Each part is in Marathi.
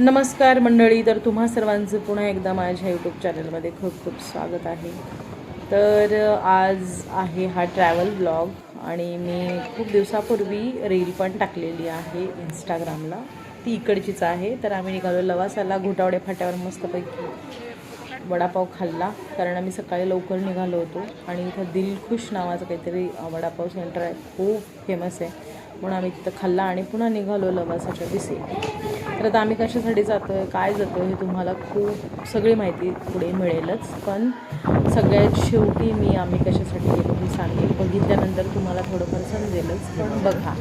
नमस्कार मंडळी तर तुम्हा सर्वांचं पुन्हा एकदा माझ्या यूट्यूब चॅनलमध्ये खूप खूप स्वागत आहे. तर आज आहे हा ट्रॅव्हल ब्लॉग आणि मी खूप दिवसापूर्वी रील पण टाकलेली आहे इंस्टाग्रामला ती इकडचीच आहे. तर आम्ही निघालो लवासाला घोटावडे फाट्यावर मस्तपैकी वडापाव खाल्ला. कारण आम्ही सकाळी लवकर निघालो होतो आणि इथं दिलखुश नावाचं काहीतरी वडापाव सेंटर आहे. खूप फेमस आहे. पुन्हा आम्ही तिथं खाल्ला आणि पुन्हा निघालो लवासाच्या दिसे तर आता आम्ही कशासाठी जातो आहे काय जातो हे तुम्हाला खूप सगळी माहिती पुढे मिळेलच. पण सगळ्यात शेवटी मी आम्ही कशासाठी गेलो हे सांगेन. बघितल्यानंतर तुम्हाला थोडंफार समजेलच पण बघा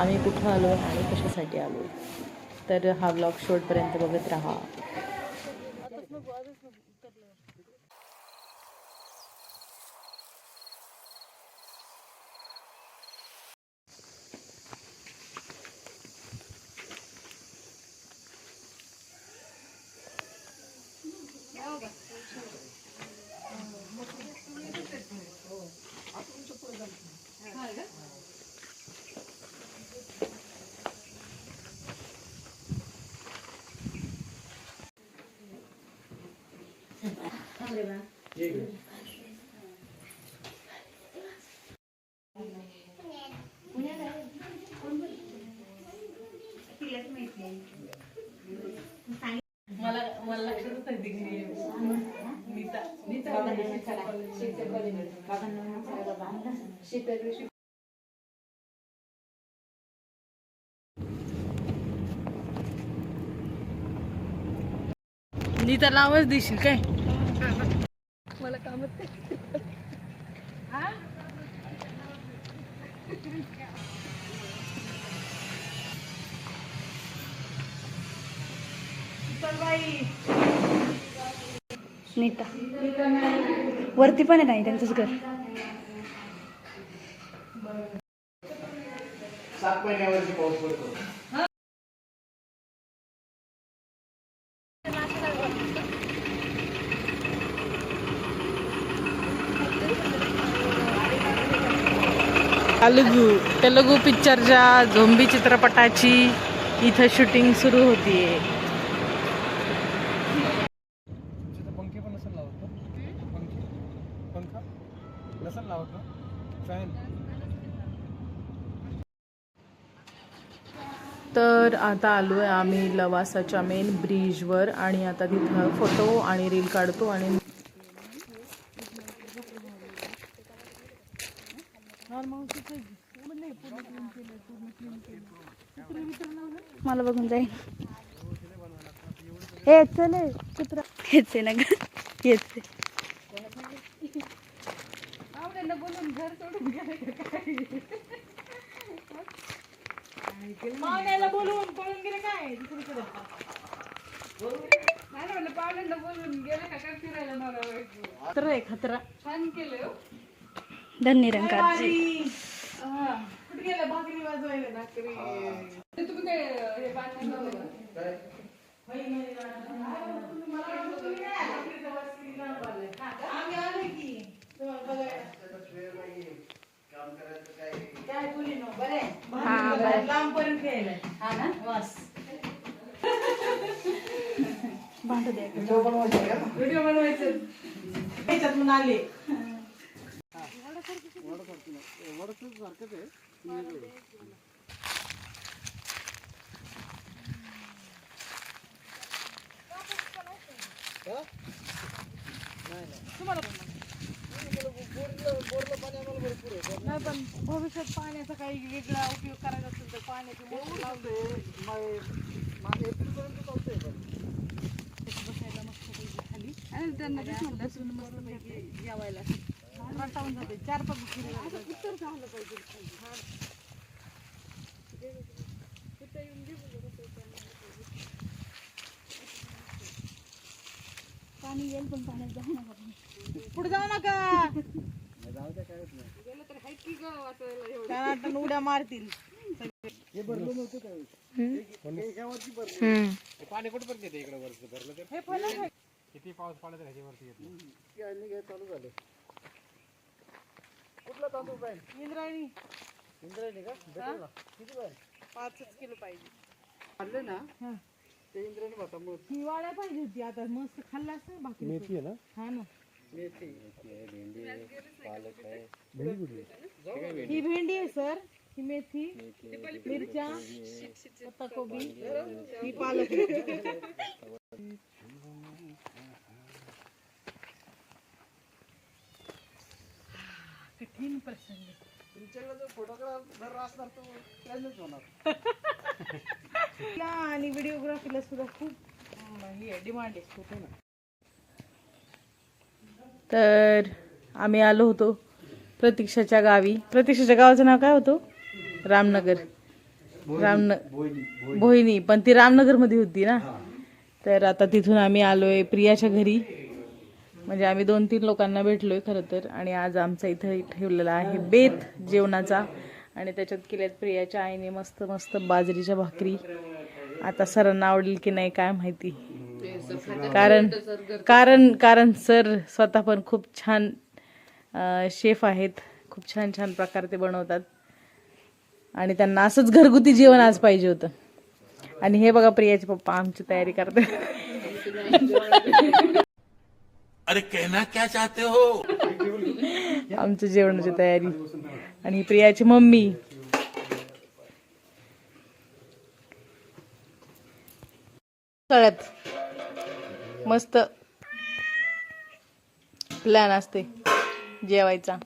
आम्ही कुठं आलो आणि कशासाठी आलो तर हा ब्लॉग शेवटपर्यंत बघत राहा. मला मला लक्षातच नाही घरी नीता नीताला आवाज देशील काय? मला कामच नीता. वरती पण आहे नाही त्यांचंच घर. सात महिन्यावरती पाऊस पडतो. तेलुगू तेलुगू पिक्चरच्या झोंबी चित्रपटाची इथं शूटिंग सुरू होतीये. तर आता आलो आहे आम्ही लवासाच्या मेन ब्रिजवर आणि आता तिथं फोटो आणि रील काढतो आणि मला बघून जाईल हे चल हे, कुत्रा. हेच आहे ना ग हेच आहे खतरा आहे खतरा धन्य रंगाची कुठे गेलं भाकरी वाजवायला भाकरी तुम्ही काय भांडू दे व्हिडिओ बनवायचं आले नाही पण भविष्यात पाण्याचा काही वेगळा उपयोग करायचा असेल तर पाण्याची मोटर लावतो बसायला मस्त पैकी खाली. आणि त्यांना तेच म्हणलं असून मस्त पैकी जेवायला. रटावून जाते चार पाच उत्तर झालं. पाहिजे. तिथं येऊन पाणी येईल पण पाण्यात जाऊ नका. पुढे जाऊ नका. त्या वाटतं उड्या मारतील हे भरलं नव्हतं काय यावरती भरलं हे पाणी कुठं पण येते इकडे वरती भरलं तर हे आहे. किती पाऊस पडला तर ह्याच्यावरती येत चालू झालं कुठला तांदूळ पाहिजे इंद्रायणी. इंद्रायणी का भेटेल ना किती पाहिजे पाचच किलो पाहिजे. आणले ना ते इंद्रायणी भाता मग पाहिजे होती आता मस्त खाल्ला असं भाकरी. मेथी आहे ना? हा ना. मेथी भेंडी पालक आहे. भेंडी कुठली? ही भेंडी आहे सर। ही मेथी मिरच्या पत्ताकोबी ही पालक कठीण प्रसंग तुमच्याकडे जो फोटोग्राफ असणार तो त्यानेच होणार. आणि व्हिडिओग्राफीला सुद्धा खूप अं, आहे डिमांड आहे खूप ना. तर आम्ही आलो होतो प्रतीक्षाच्या गावी. प्रतीक्षाच्या गावाचं नाव काय होतं? रामनगर. रामन भोईनी. पण ती रामनगरमध्ये होती ना? तर आता तिथून आम्ही आलोय प्रियाच्या घरी. म्हणजे आम्ही दोन तीन लोकांना भेटलोय खरं तर. आणि आज आमचा इथं ठेवलेला आहे बेत जेवणाचा. आणि त्याच्यात केल्यात प्रियाच्या आईने मस्त मस्त बाजरीच्या भाकरी. आता सरांना आवडेल की नाही काय माहिती. कारण कारण कारण सर स्वतः पण खूप छान शेफ आहेत. खूप छान छान प्रकार ते बनवतात. आणि त्यांना असंच घरगुती जेवण आज पाहिजे होतं. आणि हे बघा प्रियाचे पप्पा आमची तयारी करते अरे कहना क्या चाहते हो? आमच्या जेवणाची तयारी. आणि प्रियाची मम्मी. सगळ्यात मस्त प्लॅन असते. जेवायचा.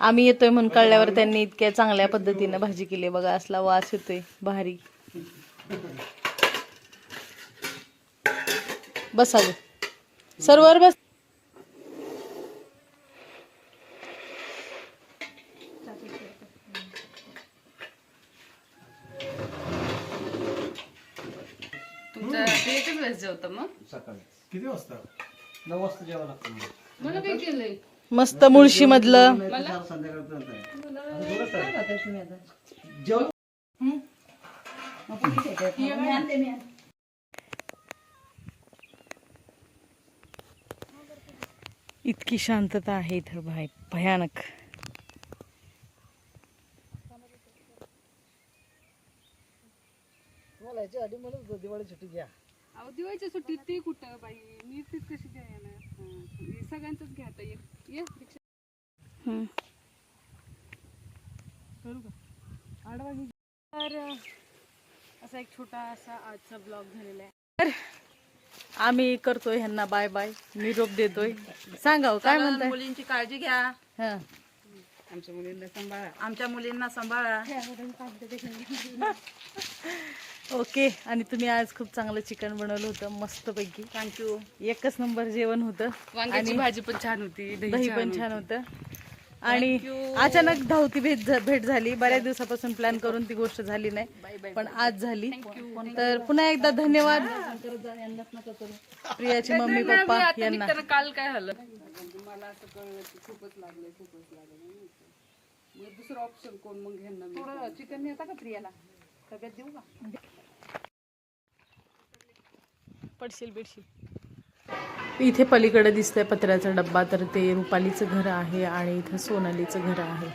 आम्ही येतोय म्हणून कळल्यावर त्यांनी इतक्या चांगल्या पद्धतीने भाजी केली. बघा असला वास येतोय भारी. बसा गं. सर्वर बस. तुमच्या ते एकच वेळेस जेवतं मग? सकाळी. किती वाजता? नऊ वाजता जेवावं लागतं मला. मला काय केलंय मस्त मुळशी मधलं चार संध्याकाळपर्यंत आहे. जेवण इतकी शांतता आहे इथं भाई भयानक. दिवाळी सुट्टी घ्या. अहो दिवाळीच्या सुट्टीत ते कुठं बाई? मी तीच कशी येणार? सगळ्यांचंच घ्या आता ये ये रिक्षा. करू का? आडवा घे. तर असा एक छोटा असा आजचा ब्लॉग झालेला आहे. तर आम्ही करतोय ह्यांना बाय बाय निरोप देतोय. सांगा हो, काय म्हणताय? मुलींची काळजी घ्या. हं. आमच्या मुलींना सांभाळा. आमच्या मुलींना सांभाळा. ओके आणि तुम्ही आज खूप चांगलं चिकन बनवलं होतं मस्तपैकी. थँक्यू एकच नंबर जेवण होतं. वांग्याची भाजी पण छान होती दही पण छान होतं. आणि अचानक धावती भेट भेट झाली. बऱ्याच दिवसापासून प्लॅन करून ती गोष्ट झाली नाही पण आज झाली. तर पुन्हा एकदा धन्यवाद. प्रियाची मम्मी पप्पा यांना. तर काल काय झालं? मला असं कळलं की खूपच लागलंय खूपच लागलं मग दुसरं ऑप्शन कोण मग घेणार थोडं चिकन येतं का प्रियाला? डब्यात देऊ का? पडशील बिडशील. इथे पलीकडे दिसतंय पत्र्याचा डब्बा तर ते रुपालीचं घर आहे आणि इथं सोनालीचं घर आहे.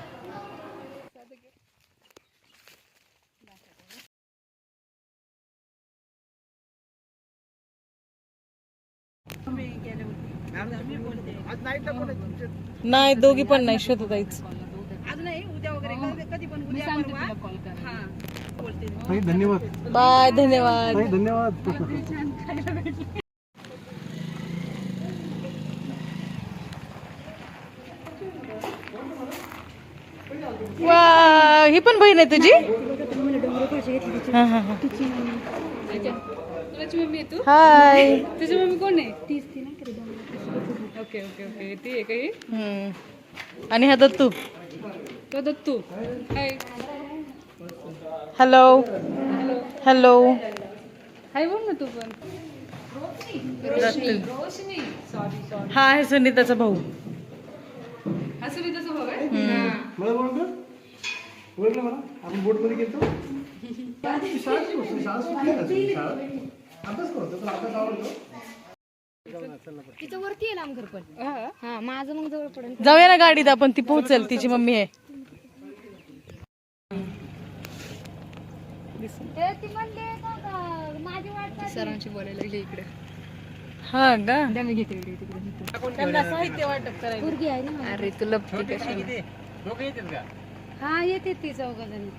ताई धन्यवाद. बाय धन्यवाद. ताई धन्यवाद. वा ही पण बहीण आहे तुझी? हा, हा, हा. तुझी मम्मी. आहे तू? हाय. तुझी मम्मी कोण आहे? Okay okay okay. ती आहे काही हम्म. आणि हा दत्तू? तो Dattu hi hello hello hi बोल ना तू पण. हा आहे सुनीताचा भाऊ. हा सुनीताचा भाऊ आहे? गेलो. तिचं वरती पण. हा. माझं मग जवळ पडेल जाऊया ना गाडीत आपण ती पोहोचेल तिची मम्मी आहे ती म्हणले ना का, माझी वाट सरांशी बोलायला लागली इकडे. हा का? मी घेते व्हिडिओ तिकडे साहित्य वाटप करायचं अरे तू लपती कशी हा येते ती चौघजण.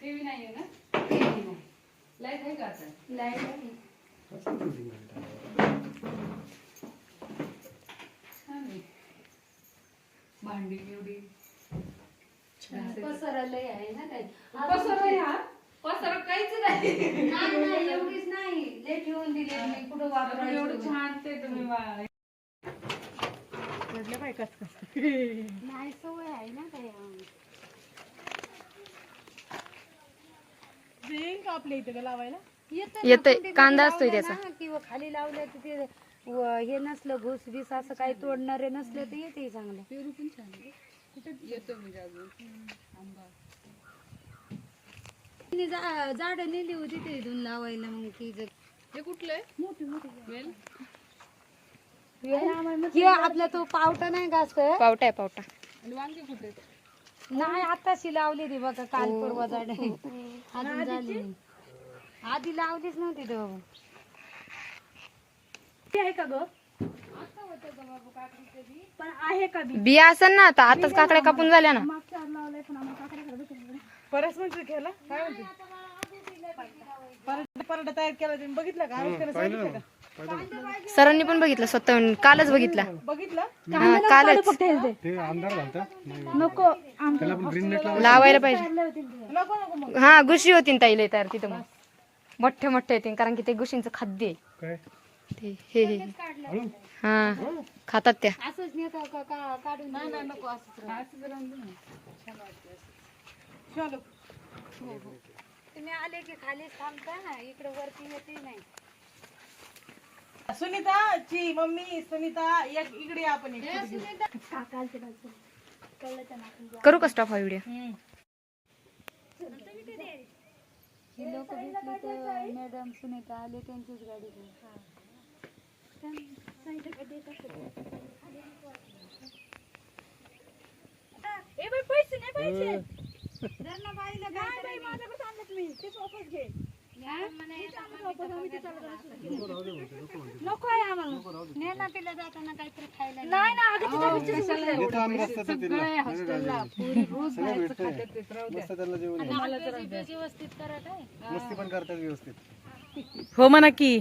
टीव्ही नाहीये ना लाइट आहे का आता छान आहे. भांडी एवढी पसरलंय आहे ना काही. पसरा आहे हा? पसरा काहीच नाही. नाही नाही एवढीच नाही. लेट येऊन दिली मी. कुठं एवढं छान ते तुम्ही नाही सवय आहे ना आपल्या इथे लावायला? येतंय. कांदा असतोय त्याचा. किंवा खाली लावलं तर ते व- हे नसलं घुस बीस असं काही तोडणारे नसले तर येते चांगलं. पेरू पण छान आहे. कुठे? येतो म्हणजे अजून. आंबा. तिने जा- झाडं नेली होती ते इथून लावायला मग ती जर हे कुठलं आहे? मोठी मोठी. वेल. हे आपला तो पावटा नाही का असं? पावटा आहे पावटा. आणि वांगे कुठे आहेत? नाही आताशी लावली ती बघा काल परवा झाड अजून झाली नाही. आधी लावलीच नव्हती तो. आहे का ग? पण आहे का बी? बिया असेल ना आता आताच काकड्या कापून झाल्या ना. परस म्हणजे केला काय म्हणते? परत परत तयार केला तुम्ही बघितलं का? आम्ही त्याला सांगितलं का? सरांनी पण बघितलं स्वतःहून. कालच बघितला. बघितलं? हा, कालच. ते नको त्याला आपण ग्रीन नेट लावायला पाहिजे. नको नको मग हा गुशी होती ना ताईला तयार तिथं मग. मोठे मोठे येते कारण की ते गुशींचं खाद्य आहे. काय? ते हे हे. हळू हा खातात त्या. तुम्ही आले की खाली थांबता ना इकडे वरती येते नाही. सुनीता ची मम्मी सुनीता एक इकडे या आपण एक करू का स्टॉप हा व्हिडिओ ही लोक भेटली तर मॅडम सुनीता आले त्यांचीच गाडी घेऊन. धर ना बाईला काहीतरी. नको आहे आम्हाला. ने ना तिला जाताना काहीतरी खायला नाही ना येतो आम्ही रस्त्यात तिला सगळं भेटतंय. मस्त त्यांना जेवण व्यवस्थित करा काय मस्ती पण करतात व्यवस्थित. हो म्हणा की.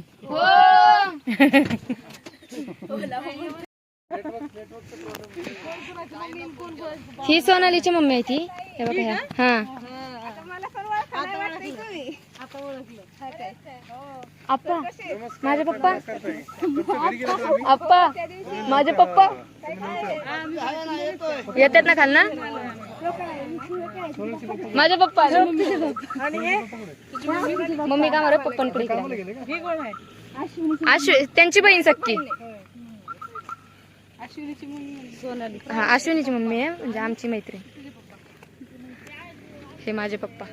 ही. सोनालीची मम्मी आहे ती. हे बघा ह्या. हा आप्पा माझे पप्पा? आप्पा. माझे पप्पा? येतात ना खाल ना माझे पप्पा. मम्मी का मारे? पप्पांकडे इकडे. ही कोण आहे? अश्व त्यांची बहीण सक्की. हा अश्विनीची मम्मी आहे म्हणजे आमची मैत्रीण. हे माझे पप्पा.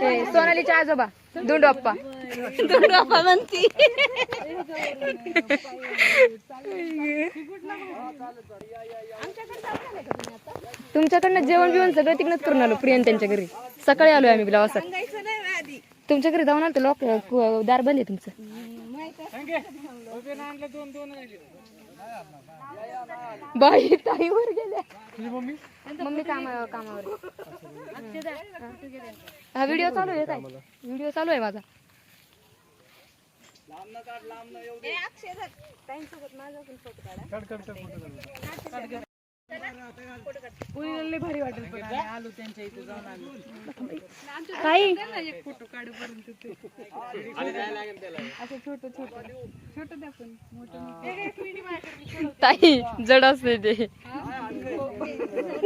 हे सोनालीचे आजोबा दोंडू अप्पा दोंडू अप्पा म्हणती. तुमच्याकडनं जेवण बिवण सगळं तिकडनंच करून आलो प्रियन त्यांच्या घरी. सकाळी आलोय आम्ही बिलावासात तुमच्या घरी जाऊन आलो तर लॉक दार बंद आहे तुमचं. बाई ताईवर गेल्या. मम्मी? कामा कामावर. हा व्हिडिओ चालू आहे काय व्हिडिओ चालू आहे माझा. पुरीला लय भारी वाटेल पण आलो त्यांच्या इथे जाऊन आलो काही एक फोटो काढू पर्यंत असं छोट छोट छोट द्या पण मोठं ताई जड असते ते.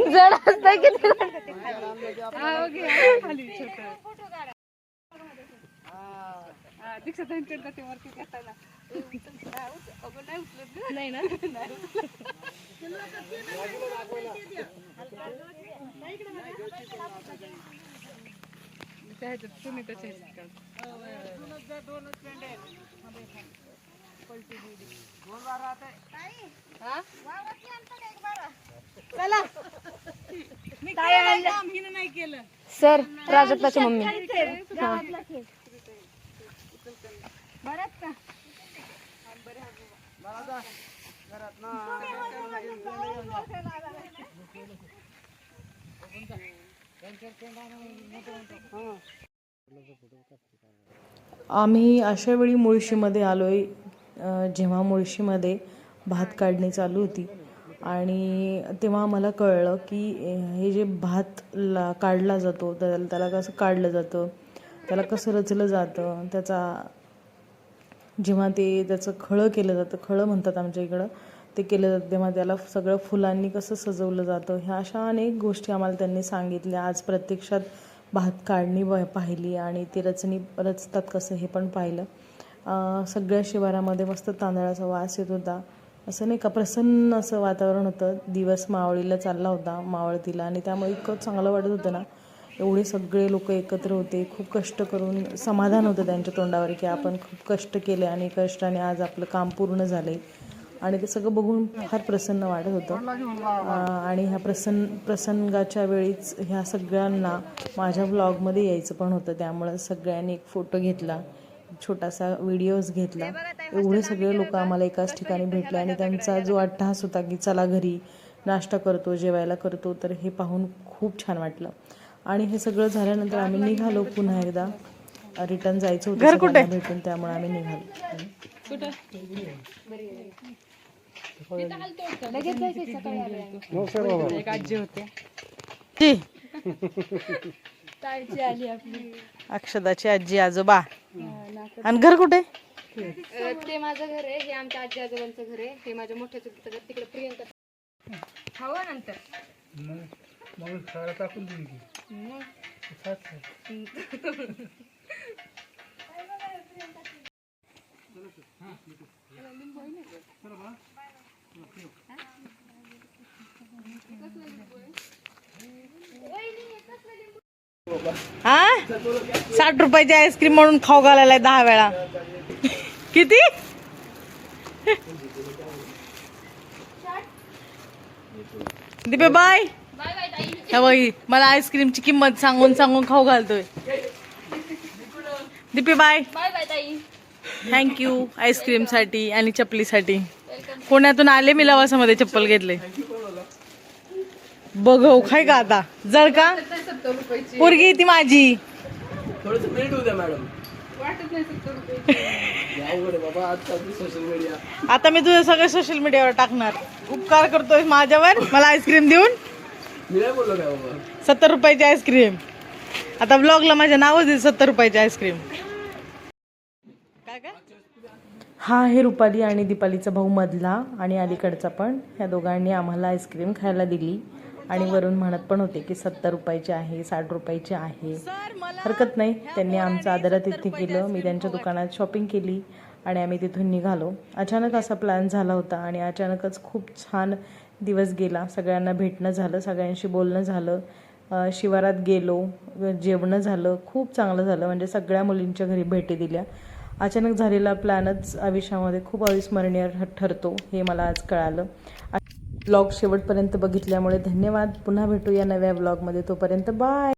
जड असत किती हा, ओके, हा, खाली छोट दीक्षा ताईंकडे जाते वरती तुम्ही अगं नाही उचलत गं. नाही ना नाही उचलत. काम ह्याच्यात तुम्ही सर प्राजक्ताची मम्मी आम्ही अशा वेळी मुळशीमध्ये आलो आहे जेव्हा मुळशीमध्ये भात काढणी चालू होती. आणि तेव्हा आम्हाला कळलं की हे जे भात ला काढला जातो त्याला त्याला कसं काढलं जातं त्याला कसं रचलं जातं त्याचा जेव्हा ते त्याचं खळं केलं जातं खळं म्हणतात आमच्या इकडं ते केलं जातं तेव्हा त्याला सगळं फुलांनी कसं सजवलं जातं ह्या अशा अनेक गोष्टी आम्हाला त्यांनी सांगितल्या. आज प्रत्यक्षात भात काढणी ब- पाहिली आणि ते रचणी रचतात कसं हे पण पाहिलं. सगळ्या शिवारामध्ये मस्त तांदळाचा वास येत होता. असं नाही का प्रसन्न असं वातावरण होतं. दिवस मावळीला चालला होता मावळतीला आणि त्यामुळे इतकं चांगलं वाटत होतं ना. एवढे सगळे लोक एकत्र होते. खूप कष्ट करून समाधान होतं त्यांच्या तोंडावर की आपण खूप कष्ट केले आणि कष्टाने आज आपलं काम पूर्ण झालंय. आणि ते सगळं बघून फार प्रसन्न वाटत होतं. आणि ह्या प्रसन्न प्रसंगाच्या वेळीच ह्या सगळ्यांना माझ्या व्लॉगमध्ये यायचं पण होतं. त्यामुळं सगळ्यांनी एक फोटो घेतला छोटासा व्हिडिओज घेतला. एवढे सगळे लोक आम्हाला एकाच ठिकाणी भेटले आणि त्यांचा जो अट्टहास होता की चला घरी नाश्ता करतो जेवायला करतो तर हे पाहून खूप छान वाटलं. आणि हे सगळं झाल्यानंतर आम्ही निघालो पुन्हा एकदा. रिटर्न जायचं होतं सगळ्यांना भेटून त्यामुळे आम्ही निघालो. अक्षदाची आजी आजोबा. आणि घर कुठे? ते माझं घर आहे हे आमच्या आजी आजोबांचं घर आहे. हे माझ्या मोठ्या चुकीचं घर तिकडे प्रियंका हवा नंतर. मग खायला टाकून दिली की. हा? साठ रुपयाची आईस्क्रीम म्हणून खाऊ घालायला दहा वेळा. किती? दीपे बाय. हा बाई मला आईस्क्रीमची किंमत सांगून सांगून खाऊ घालतोय. दीपे बाय थँक्यू आईस्क्रीमसाठी आणि चपलीसाठी. पुण्यातून आले मी लवासामध्ये चप्पल घेतले. बघ खाय का आता? जळ का? पोरगी ती माझी. आता मी तुझं सगळं सोशल मीडियावर टाकणार. उपकार करतोय माझ्यावर. मला आईस्क्रीम देऊन. सत्तर रुपयाची आईस्क्रीम. आता ब्लॉगला माझ्या नावच दे सत्तर रुपयाची आईस्क्रीम. हा आहे रुपाली आणि दीपालीचा भाऊ मधला आणि अलीकडचा पण. ह्या दोघांनी आम्हाला आईस्क्रीम खायला दिली. आणि वरून म्हणत पण होते की सत्तर रुपयाची आहे साठ रुपयाची आहे. हरकत नाही. त्यांनी आमचं आदरातिथ्य केलं. मी त्यांच्या दुकानात शॉपिंग केली आणि आम्ही तिथून निघालो. अचानक असा प्लॅन झाला होता आणि अचानकच खूप छान दिवस गेला. सगळ्यांना भेटणं झालं सगळ्यांशी बोलणं झालं. शिवारात गेलो जेवणं झालं खूप चांगलं झालं. म्हणजे सगळ्या मुलींच्या घरी भेटी दिल्या. अचानक झालेला प्लॅनच आयुष्यामध्ये खूप अविस्मरणीय ठरतो हे मला आज कळालं. ब्लॉग शेवटपर्यंत बघितल्यामुळे धन्यवाद. पुन्हा भेटू या नव्या ब्लॉगमध्ये. तोपर्यंत बाय!